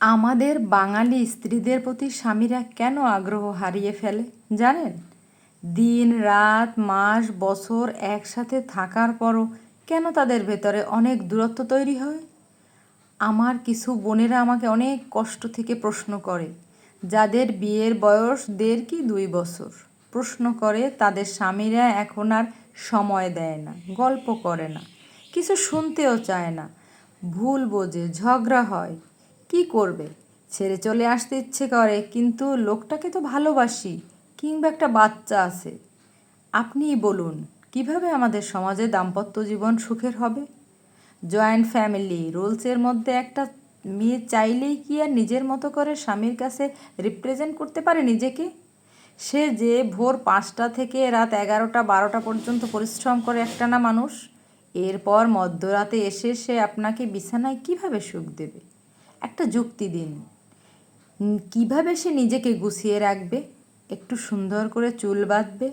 আমাদের বাঙালি স্ত্রীদের প্রতি স্বামীরা কেন আগ্রহ হারিয়ে ফেলে, জানেন? দিন, রাত, মাস, বছর একসাথে থাকার পরও কেন তাদের ভেতরে অনেক দূরত্ব তৈরি হয়? আমার কিছু বোনেরা আমাকে অনেক কষ্ট থেকে প্রশ্ন করে, যাদের বিয়ের বয়স দেড় কি দুই বছর? প্রশ্ন করে, তাদের স্বামীরা এখন আর সময় দেয় না, গল্প করে না, কিছু শুনতেও চায় না। ভুল বোঝে, ঝগড়া হয় কি করবে? ছেড়ে চলে আসতে ইচ্ছে করে, কিন্তু লোকটাকে তো ভালোবাসি, কিংবা একটা বাচ্চা আছে। আপনিই বলুন, কীভাবে আমাদের সমাজে দাম্পত্য জীবন সুখের হবে? জয়েন্ট ফ্যামিলি, রুলসের মধ্যে একটা মেয়ে চাইলেই কি আর নিজের মতো করে স্বামীর কাছে রিপ্রেজেন্ট করতে পারে নিজেকে? সে যে ভোর পাঁচটা থেকে রাত এগারোটা, বারোটা পর্যন্ত পরিশ্রম করে একটানা মানুষ, এরপর মধ্যরাতে এসে সে আপনাকে বিছানায় কীভাবে সুখ দেবে? একটা যুক্তি দিন। কীভাবে সে নিজেকে গুছিয়ে রাখবে? একটু সুন্দর করে চুল বাঁধবে?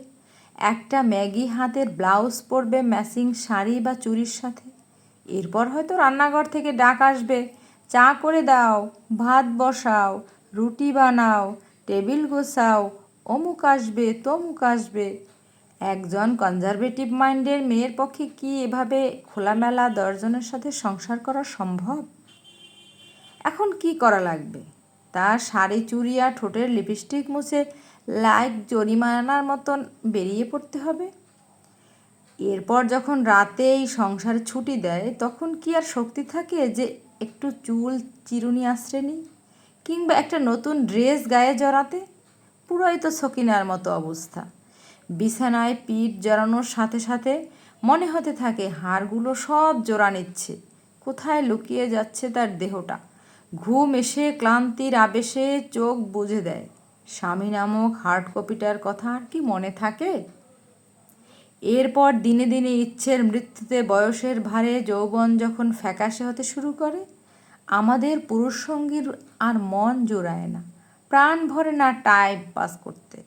একটা ম্যাগি হাতের ব্লাউজ পরবে ম্যাচিং শাড়ি বা চুড়ির সাথে? এরপর হয়তো রান্নাঘর থেকে ডাক আসবে, চা করে দাও, ভাত বসাও, রুটি বানাও, টেবিল গোছাও, অমুক আসবে, তমুক আসবে। একজন কনজারভেটিভ মাইন্ডের মেয়ের পক্ষে কি এভাবে খোলামেলা দশজনের সাথে সংসার করা সম্ভব? এখন কি করা লাগবে? তার শাড়ি, চুড়ি আর ঠোঁটের লিপস্টিক মুছে লাইক জরিমানার মতন বেরিয়ে পড়তে হবে। এরপর যখন রাতে এই সংসারে ছুটি দেয়, তখন কি আর শক্তি থাকে যে একটু চুল চিরুনি আশ্রে নিই? কিংবা একটা নতুন ড্রেস গায়ে জড়াতে? পুরোই তো সকিনার মতো অবস্থা। বিছানায় পিঠ জড়ানোর সাথে সাথে মনে হতে থাকে, হাড়গুলো সব জোড়া নিচ্ছে। কোথায় লুকিয়ে যাচ্ছে তার দেহটা? ঘুম এসে ক্লান্তির আবেশে চোখ বুঝে দেয়। স্বামী নামক হার্ড কপিটার কথা আর কি মনে থাকে? এরপর দিনে দিনে ইচ্ছের মৃত্যুতে বয়সের ভারে যৌবন যখন ফ্যাকাশে হতে শুরু করে, আমাদের পুরুষ সঙ্গীর আর মন জোড়ায় না। প্রাণ ভরে না টাইম পাস করতে।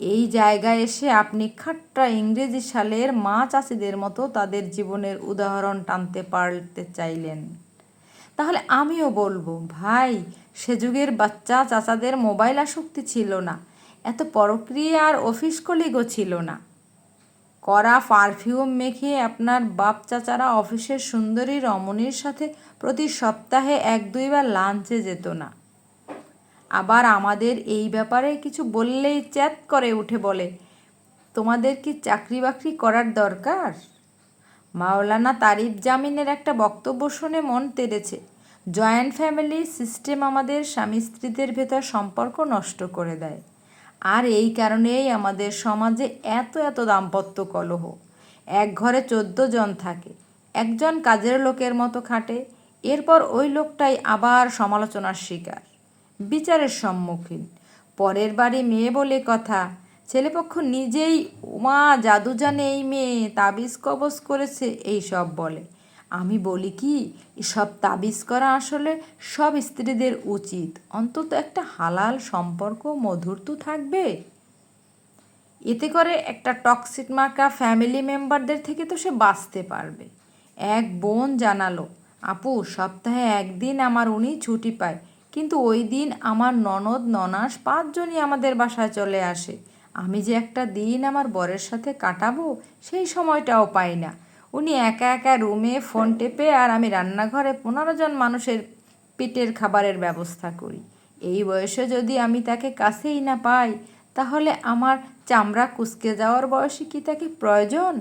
এই জায়গায় এসে আপনি খাট্টা ইংরেজি সালের মা চাষিদের মতো তাদের জীবনের উদাহরণ টানতে পারতে চাইলেন। তাহলে আমিও বলব, ভাই, সে যুগের বাচ্চা চাচাদের মোবাইল আসক্তি ছিল না। এত পরক্রিয়া আর অফিস কলিগও ছিল না। করা পারফিউম মেখে আপনার বাপ চাচারা অফিসের সুন্দরী রমণীর সাথে প্রতি সপ্তাহে এক দুইবার লাঞ্চে যেত না। আবার আমাদের এই ব্যাপারে কিছু বললেই চ্যাত করে উঠে বলে, তোমাদের কি চাকরি বাকরি করার দরকার? মাওলানা তারিফ জামিনের একটা বক্তব্য শুনে মন তেড়েছে জয়েন্ট ফ্যামিলি সিস্টেম আমাদের স্বামী স্ত্রীদের ভেতর সম্পর্ক নষ্ট করে দেয়। আর এই কারণেই আমাদের সমাজে এত এত দাম্পত্য কলহ। এক ঘরে চোদ্দ জন থাকে, একজন কাজের লোকের মতো খাটে, এরপর ওই লোকটাই আবার সমালোচনার শিকার। বিচারের সম্মুখীন। পরের বাড়ি মেয়ে বলে কথা ছেলেপক্ষ নিজেই, উমা জাদু জানে এই মেয়ে, তাবিজ কবজ করেছে এই সব বলে। আমি বলি কি সব তাবিজ করা আসলে সব স্ত্রীদের উচিত। অন্তত একটা হালাল সম্পর্ক মধুর তো থাকবে। এতে করে একটা টক্সিক মার্কা ফ্যামিলি মেম্বারদের থেকে তো সে বাঁচতে পারবে। এক বোন জানালো, আপু, সপ্তাহে একদিন আমার উনি ছুটি পায়, কিন্তু ওই দিন আমার ননদ, ননাস পাঁচজনই আমাদের বাসায় চলে আসে। আমি যে একটা দিন আমার বরের সাথে কাটাবো, সেই সময়টাও পাই না। উনি একা একা রুমে ফোন টেপে আর আমি রান্নাঘরে পনেরো জন মানুষের পেটের খাবারের ব্যবস্থা করি। এই বয়সে যদি আমি তাকে কাছেই না পাই, তাহলে আমার চামড়া কুচকে যাওয়ার বয়সে কি তাকে প্রয়োজন?